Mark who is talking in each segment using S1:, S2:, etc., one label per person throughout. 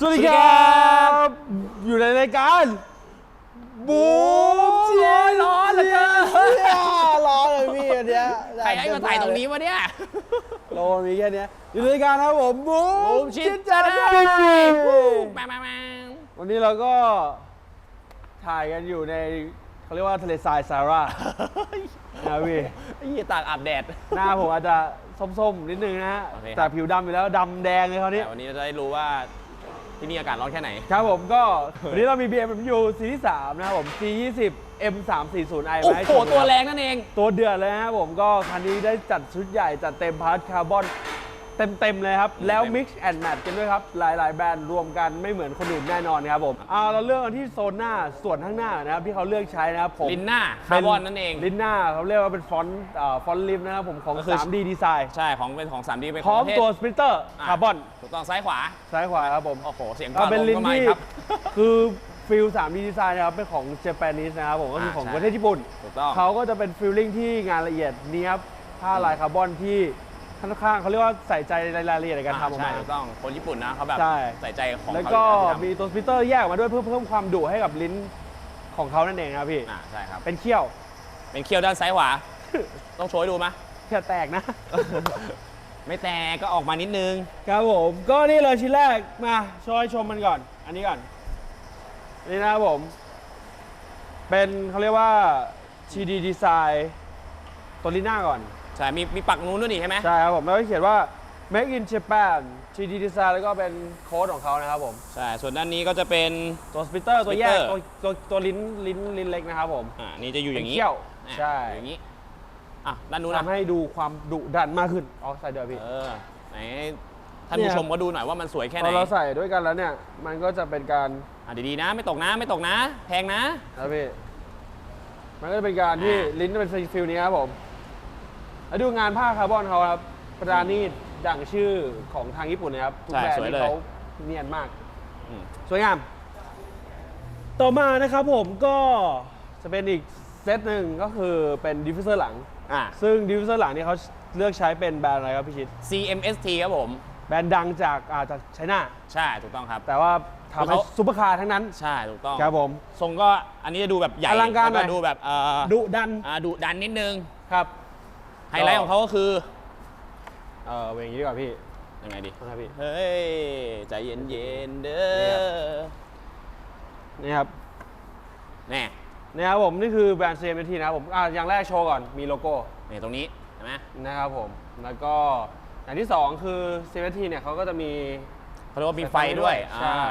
S1: สวัสดีครับ อยู่ในรายการบูมเชียร์
S2: ร้อนเหลือเกิน
S1: ร้อนเลยพี่อันเนี้ย
S2: ใครให้มาถ่ายตรงนี้วะเนี่ย
S1: โลมีแค่เนี้ยอยู่ในรายการครับผมบู
S2: บู
S1: ม
S2: มชิ
S1: ชิ
S2: ด
S1: ดจัด
S2: จัดมามามา
S1: วันนี้เราก็ถ่ายกันอยู่ในเขาเรียกว่าทะเลทรายซาร่านะพี่
S2: ไอ้เหี้ยตากอาบแดด
S1: หน้าผมอาจจะส้มๆ นิดนึงนะฮะ
S2: โอเคครับ
S1: แต่ผิวดำอยู่แล้วดำแดงเลยคราวนี้
S2: แต่วันนี้เราจะได้รู้ว่า ที่นี่อากาศร้อนแค่ไหน
S1: ครับผมก็ วันนี้เรามี BMW ซีรีส์3นะครับผม G20 M340i
S2: โอ้
S1: มาให้
S2: โห
S1: ชม
S2: ตัว
S1: นะ
S2: แรงนั่นเอง
S1: ตัวเดือดเลยนะครับผมก็คันนี้ได้จัดชุดใหญ่จัดเต็มพาร์ทคาร์บอน เต็มๆเลยครับ แล้ว Mix and Match กันด้วยครับ หลายๆ แบรนด์รวมกันไม่เหมือนคนอื่นแน่นอนครับผมเอาเราเลือกกันที่โซนหน้าส่วนข้างหน้านะครับที่เขาเลือกใช้นะครับผม
S2: ลินหน้าคาร์บอนนั่นเอง
S1: ลินหน้าเขาเรียกว่าเป็นฟอนต์เอ่อฟอนต์ลิฟนะครับผมของ
S2: ก็คือ
S1: 3D Design
S2: ใช่ของเป็นของ 3D เป็น
S1: พร้อม
S2: ขงปะเทศ
S1: ตัวสปรินเตอร์ะคาร์บอน
S2: ถูกต้องซ้ายขวา
S1: ซ้ายขวาครับผม
S2: โอ้โห เสียง
S1: เอาเป็นลิน
S2: ก็มา
S1: ที่
S2: อีกครับ
S1: คือฟิล 3D Design นะครับ เป็นของ Japanese นะครับผมก็คือ
S2: อ่า
S1: ของ
S2: ใช่
S1: ประเทศญี่ปุ่น
S2: ถูกต้อง
S1: เขาก็จะเป็นฟิลลิ่งที่งานละเอียดเนี้ยบผ้าลายคาร์บอนที่ ค่อนข้างเขาเรียกว่าใส่ใจในรายละเอียดในการทำออก
S2: ใช่
S1: มา
S2: ถูกต้องคนญี่ปุ่นนะเขาแบบ
S1: ใช่
S2: ใส่ใจของ
S1: แล้ว
S2: เขา
S1: ก็
S2: อยู่แล้ว
S1: มีตัวสปิเตอร์แยกออกมาด้วยเพื่อเพิ่มความดุให้กับลิ้นของเขานั่นเองครับพี่
S2: อ่าใช่ครับ
S1: เป็นเขี้ยว
S2: เป็นเคี้ยวด้านซ้ายขวา ต้องโชว์ให้ดูไหม
S1: เขี้ยวแตกนะ
S2: ไม่แต่ก็ออกมานิดนึง
S1: ครับผมก็นี่เลยชิ้นแรกมาโชว์ให้ชมมันก่อน อันนี้ก่อนนี่นะครับผม เป็นเขาเรียกว่า 3D Design ตัวลิ้นหน้าก่อน
S2: ใช่มีมีปักนู้นด้วยนี่ใช่ไหม
S1: ใช่ครับผมแล้วก็เขียนว่า Make in Japan 3D Design แล้วก็เป็นโค้ดของเขานะครับผม
S2: ใช่ส่วนด้านนี้ก็จะเป็น
S1: ตัวสปิเตอร์ตัวแยก
S2: splitter
S1: ตัวตัวตัวลิ้นลิ้นลิ้นเล็กนะครับผม
S2: อ่านี่จะอยู่อย่างนี้
S1: เป็นเขี้ยว
S2: อะ
S1: ใช่
S2: อย่างนี้อะด้านนู้นนะ
S1: ทำให้ดูความดุดันมากขึ้นอ๋อใส่เดี๋ยวพี่
S2: เออไหนท่าน
S1: เนี่
S2: ผู้
S1: ย
S2: ชมก็ดูหน่อยว่ามันสวยแค่ไห
S1: พ
S2: น
S1: อเราใส่ด้วยกันแล้วเนี่ย มันก็จะเป็นการ
S2: อะดีๆนะ ไม่ตกนะไม่ตกนะ แพงนะ
S1: นะพี่มันก็จะเป็นการที่
S2: อ่า
S1: ลิ้นเป็นฟิลนี้ครับผม แล้วดูงานผ้าคาร์บอนเขาครับประดานีตดั่งชื่อของทางญี่ปุ่นนะครับทุก
S2: ใช่
S1: แบรน
S2: ส
S1: ด์
S2: วย
S1: ที่
S2: เลย
S1: เขาเนียนมาก
S2: อืม
S1: สวยงาม ต่อมานะครับผมก็จะเป็นอีกเซตหนึ่งก็คือเป็นดิฟฟิวเซอร์หลัง
S2: อะ
S1: ซึ่งดิฟฟิวเซอร์หลังนี่เขาเลือกใช้เป็นแบรนด์อะไรครับพี่ชิด
S2: CMST ครับผม
S1: แบรนด์ดังจากอ่าจากไชน่า
S2: ใช่ถูกต้องครับ
S1: แต่ว่าทำให้
S2: เขา
S1: ซุปเปอร์คาร์ทั้งนั้น
S2: ใช่ถูกต้อง
S1: ครับผม
S2: ทรงก็อันนี้จะดูแบบใหญ่
S1: อลังการหน่อย
S2: แล้วดูแบบเอ่อ
S1: ดุดัน
S2: อ่าดุดันนิดนึง
S1: ครับ
S2: ไฮไลท์ของเขาก็คือ
S1: เออเป็นอย่างนี้ดีกว่าพี่
S2: ยังไงดี
S1: นะครับพี่
S2: เฮ้ย ใจเย็นๆเด้
S1: นี่ครับ
S2: อแน่
S1: นี่ครับผมนี่คือแบรนด์ CMT นะครับผมอะอย่างแรกโชว์ก่อนมีโลโก้
S2: นี่ตรงนี้เห็นไหม
S1: นะครับผมแล้วก็อย่างที่สองคือ CMT เนี่ยเขาก็จะมี
S2: เขาเรียกว่ามีไฟด้วย
S1: ใช่
S2: อ่า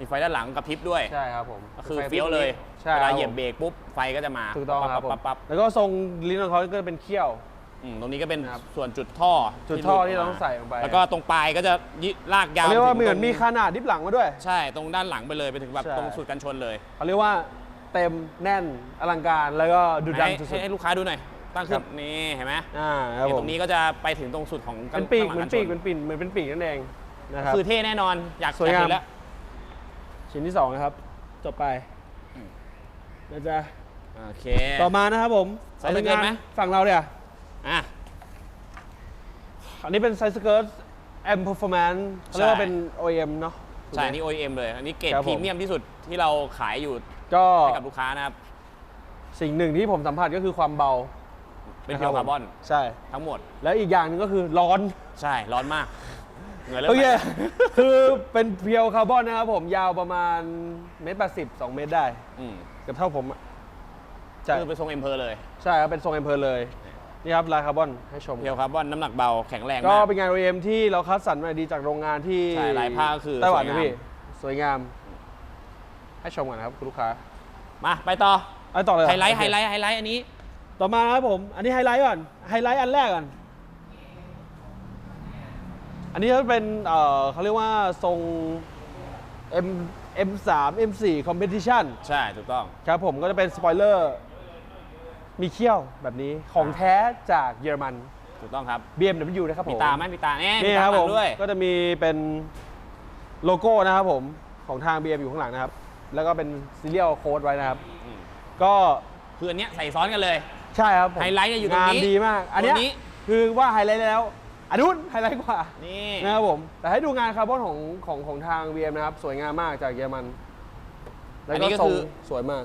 S2: มีไฟด้านหลังกระพริบด้วย
S1: ใช่ครับผม
S2: ก็คือ
S1: ไฟ
S2: เฟี้ยวเลย
S1: ใช่
S2: เว
S1: ค
S2: ลา
S1: รับ
S2: เหยียบ
S1: ผม
S2: เบรกปุ๊บไฟก็จะมา
S1: ถูกต้องครับผม
S2: ปั๊บปั๊บ
S1: แล้วก็ทรงลิ้นของเขาก็เป็นเขี้ยว
S2: อืมตรงนี้ก็เป็น
S1: ครับ
S2: ส่วนจุดท่อ
S1: จุดท่อ
S2: หลุ
S1: ที่เราต้องใส่ลงไป
S2: แล้วก็ตรงปลายก็จะยิลากยาว
S1: เขาเรียกว่า
S2: ถึง
S1: เหมือน
S2: ตรง
S1: มีขนาดดิบหลังมาด้วย
S2: ใช่ตรงด้านหลังไปเลยไปถึงแบบ
S1: ใช่
S2: ตรงสุดกันชนเลย
S1: เขาเรียกว่าเต็มแน่นอลังการแล้วก็ดุดัน
S2: ให้
S1: สุ
S2: ให้
S1: ด
S2: ให้ลูกค้าดูหน่อยตั้งขึ้
S1: ครั
S2: น
S1: บ
S2: นี่เห็นไหม
S1: ๆอ่าครับ
S2: เนี่ย
S1: ผ
S2: ต
S1: ม
S2: รงนี้ก็จะไปถึงตรงสุดของ
S1: เป็นปีก
S2: ข้าง
S1: เห
S2: ห
S1: มื
S2: ลั
S1: อน
S2: ง
S1: ปีก
S2: ช
S1: เหมือนปีกเหมือนเป็นปีกนั่นเองนะครับ
S2: คือเท่แน่นอนอยาก
S1: สวยงาม
S2: อเห็นแล้ว
S1: ชิ้นที่สองนะครับ จบไป
S2: อืม
S1: นะจ๊ะ
S2: โอเค
S1: ต่อมานะครับผม
S2: ใส่สเกิร์ตไหม
S1: ฝั่งเราเนี่ย
S2: อะ
S1: อันนี้เป็นไซส์สเกิร์ต M Performance เขาเรียกว่าเป็น OEM เนาะ
S2: ใช่นี่ OEM เลย อันนี้เกรด
S1: ครับ
S2: พ
S1: ผม
S2: รีเมียมที่สุดที่เราขายอยู่
S1: ก็
S2: ให้กับลูกค้านะครับ
S1: สิ่งหนึ่งที่ผมสัมผัสก็คือความเบา
S2: เป็นเพียวะคาร์บอน
S1: ใช่
S2: ทั้งหมด
S1: แล้วอีกอย่างหนึงก็คือร้อน
S2: ใช่ ร้อนมาก เหงื่อเริ่ม
S1: โอเค
S2: ไหล
S1: คือเป็นเพียวคาร์บอนนะครับผมยาวประมาณเมตรแปดสิบสองเมตรได้
S2: อืม
S1: เกับเท่าผมอะใช่
S2: คือเป็นทรงเอ็มเพอร์เลย
S1: ใช่ครับเป็นทรงเอ็มเพอร์เลย นี่ครับลายคาร์บอนให้ชม
S2: เพียวคาร์บอนน้ำหนักเบาแข็งแรง
S1: ก็
S2: มาก
S1: เป็นงาน OEM ที่เราคัดสรรมาดีจากโรงงานที่
S2: ใช่ลายผ้าก็คือ
S1: ไต้หวัน
S2: สวย
S1: นะ
S2: งาม
S1: พี่ สวยงาม ให้ชมกันนะครับคุณลูกค้า
S2: มาไปต่อ
S1: ไอ้ต่อเลยเรอ
S2: ไฮไลท์
S1: โอ
S2: ไฮ
S1: เค
S2: ไลท์ไฮไลท์อันนี้
S1: ต่อมานะครับผม อันนี้ไฮไลท์ก่อน ไฮไลท์อันแรกก่อน อันนี้ก็เป็น เอ่อเขาเรียกว่าทรง M M3 M4 Competition
S2: ใช่ถูกต้อง
S1: ครับผมก็จะเป็นสปอยเลอร์ มีเขี้ยวแบบนี้ของแท้จากเยอรมัน
S2: ถูกต้องครับ
S1: BMW นะครับผม
S2: มีตาไหมมีตาแน่มี
S1: นี่
S2: ตา
S1: ครับ
S2: ห
S1: ผ
S2: ลั
S1: ม
S2: งด้วย
S1: ก็จะมีเป็นโลโก้นะครับผมของทาง BM อยู่ข้างหลังนะครับ แล้วก็เป็นซีเรียลโค้ดไว้นะครับ
S2: อืม
S1: ก็
S2: คืออันเนี้ยใส่ซ้อนกันเลย
S1: ใช่ครับผม
S2: ไฮไลท์เนี่ยอยู่ตรงนี้
S1: งานดีมาก อันเนี้ย
S2: ตัวนี้
S1: คือว่าไฮไลท์แล้ว อันนู้นไฮไลท์กว่า
S2: นี่
S1: นะครับผม แต่ให้ดูงานคาร์บอนของของของทาง VM นะครับ สวยงามมากจากเยอรมัน แล้วก็ทรงสวยมาก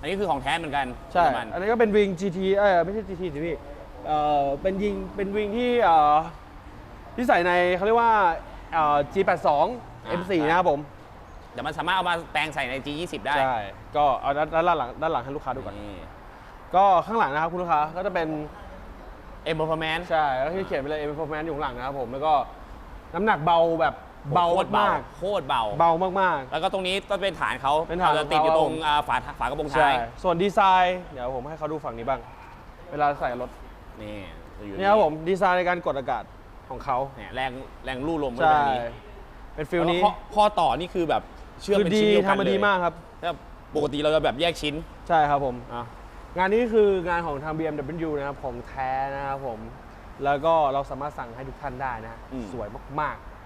S2: อันนี้คือของแท้เหมือนกัน
S1: ใช่
S2: เยอรมัน
S1: อันนี้ก็เป็นวิง GT เออไม่ใช่ GT สิพี่เอ่อเป็นยิงเป็นวิงที่เอ่อที่ใส่ในเขาเรียกว่าเอ่อ G82 M4 นะครับผม
S2: แต่มันสามารถเอามาแปลงใส่ใน G20 ได้
S1: ใช่ ก็เอาด้านด้านหลังด้านหลังให้ลูกค้าดูก่อน
S2: นี่
S1: ก็ข้างหลังนะครับคุณลูกค้าก็จะเป็น
S2: เอ็มเพอร์แมน
S1: ใช่ แล้วที่เขียนไปเลย M Performance อยู่ข้างหลังนะครับผม แล้วก็น้ำหนักเบาแบบ เบา
S2: โคตรเบามา
S1: ก
S2: โคตรเบา
S1: ๆเบามาก
S2: แล้วก็ตรงนี้ก็เป็นฐานเขา
S1: เป็นฐาน
S2: จะติดอยู่
S1: ของ
S2: ต
S1: เขา
S2: รงอ่าฝาฝากระโปรง
S1: ๆใช่
S2: ท้าย
S1: ส่วนดีไซน์ เดี๋ยวผมให้เขาดูฝั่งนี้บ้าง เวลาใส่รถ
S2: นี่จะอยู่
S1: นี่ครับผมดีไซน์ในการกดอากาศของเขา
S2: เนี่ยแรงแรงลู่ลมก็
S1: ใช่
S2: แบบนี้
S1: เป็นฟิลนี้
S2: แล้วก็ข้อข้อต่อนี่คือแบบเชื่อม
S1: คือ
S2: เป็น
S1: ดี
S2: ชิ้นเดียวกัน
S1: ทำมา
S2: เลย
S1: ดีมากครับ
S2: ถ้าปกติเราจะแบบแยกชิ้น
S1: ใช่ครับผม
S2: อะ
S1: งานนี้คืองานของทาง BMW นะครับ ของแท้นะครับผม แล้วก็เราสามารถสั่งให้ทุกท่านได้นะฮะสวยมากๆ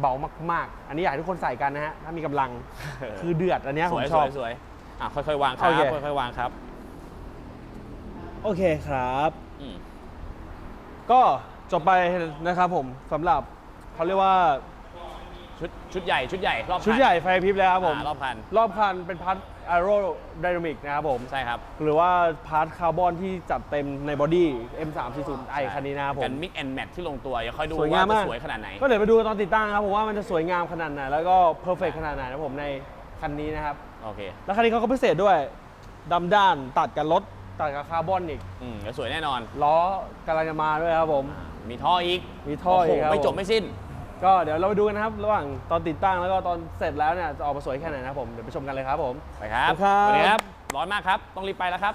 S1: เบามากๆ อันนี้อยากให้ทุกคนใส่กันนะฮะ ถ้ามีกำลัง คือเดือด อันเนี้ย
S2: ส
S1: ผม
S2: วย
S1: ช
S2: ส
S1: อ
S2: ว
S1: บ
S2: ยสวยอะค่อยๆวางครับ
S1: โอเค
S2: ค่อยๆวางครับ
S1: โอเคครับ
S2: อืม
S1: ก็จบไปนะครับผมสำหรับเขาเรียกว่า
S2: ชุดชุดใหญ่ชุดใหญ่รอบคัน
S1: ชุดใหญ่ไฟพริบแล้วครับผม
S2: อ่ารอบคัน
S1: รอบคันเป็นพาร์ทแอโรไดนามิกนะครับผม
S2: ใช่ครับ
S1: หรือว่าพาร์ทคาร์บอนที่จัดเต็มในบอดี้ M340i คันนี้นะครับผ
S2: กั
S1: ม
S2: นมิกแอนแมทที่ลงตัวอย่าค่อยดู
S1: สวยงา
S2: ว่ามจะ
S1: มาก
S2: สวยขนาดไหน
S1: ก็เดี๋ยวไปดูตอนติดตั้งนะครับผมว่ามันจะสวยงามขนาดไหน แล้วก็เพอร์เฟกขนาดไหนนะผมในคันนี้นะครับ
S2: โอเค
S1: แล้วคันนี้เขาก็พิเศษด้วยดำด้านตัดกับรถตัดกับคาร์บอนอีก
S2: อืมเดี๋ยวสวยแน่นอน
S1: ล้อกำลังจะมาด้วยครับผม
S2: มีท่ออีก
S1: มีท่ออีก
S2: โโห
S1: ครับ
S2: ไม่จบ
S1: ผม
S2: ไม่สิ้น
S1: ก็เดี๋ยวเราไปดูกันนะครับ ระหว่างตอนติดตั้งแล้วก็ตอนเสร็จแล้วเนี่ยจะออกมาสวยแค่ไหนนะครับผม เดี๋ยวไปชมกันเลยครับผม
S2: ไปครับ
S1: ครับ
S2: สวัสดีครับ ร้อนมากครับ ต้องรีบไปแล้วครับ